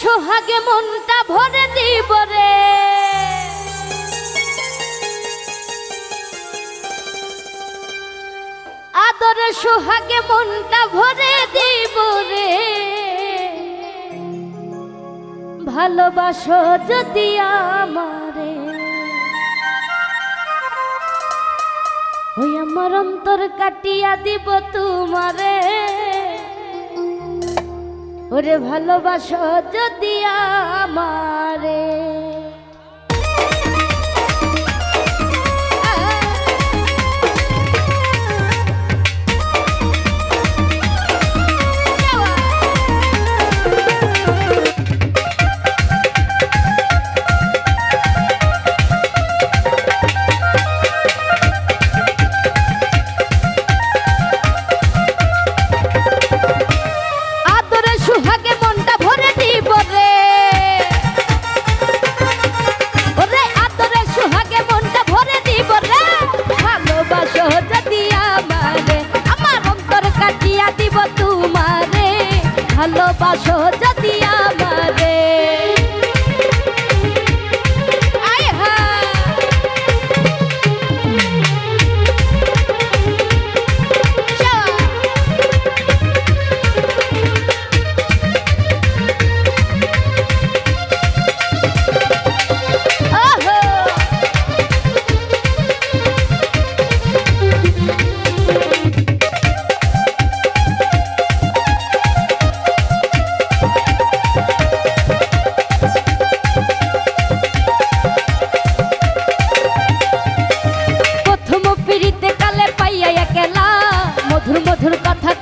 সোহাগে মনটা ভরে দিব রে। আদরে সোহাগে মনটা ভরে দিব রে। ভালোবাসো যদি আমারে। ওই আমার অন্তর কাটিয়া দিব তোমারে। ওরে ভালোবাসো যদি আমারে। ভালোবাসো যদি মধুর মধুর কথা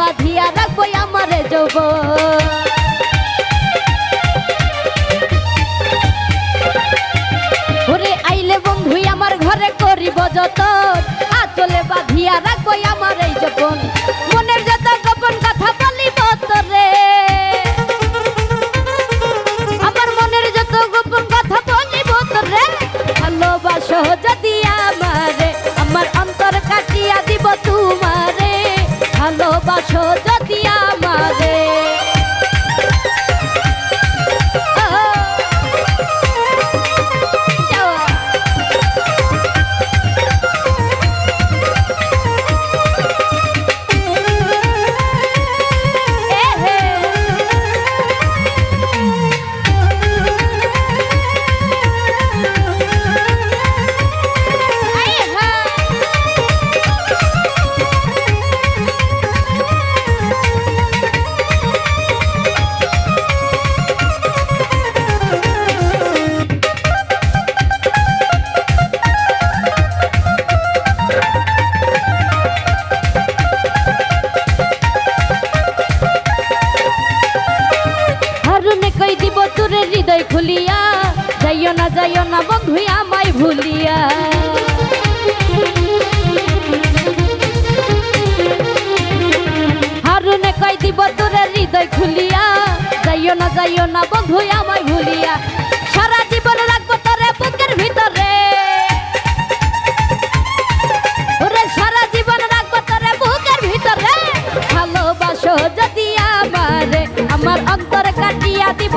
বাঁধিয়া রাখব আমারে যৌব ওরে আইলে বন্ধু আমার ঘরে করিব যত আচলে বাঁধিয়া রাখব আমার এই যখন মনের যত গোপন কথা বলিব তোরে। আমার মনের যত গোপন কথা বলিব তোরে। ভালোবাসো যদি তোরে হৃদয় খুলিয়া, যাইও না যাইও না বন্ধু, আমায় ভুলিয়া। হারুনে কই দিব তোরে হৃদয় খুলিয়া, যাইও না যাইও না বন্ধু, আমায় ভুলিয়া। সারা জীবন রাখব তোরে বুকের ভিতরে। ভালোবাসো যদি আমারে, আমার অন্তর কাটিয়া দিব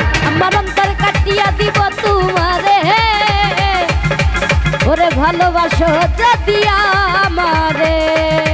ভালোবাসো যদি আমারে।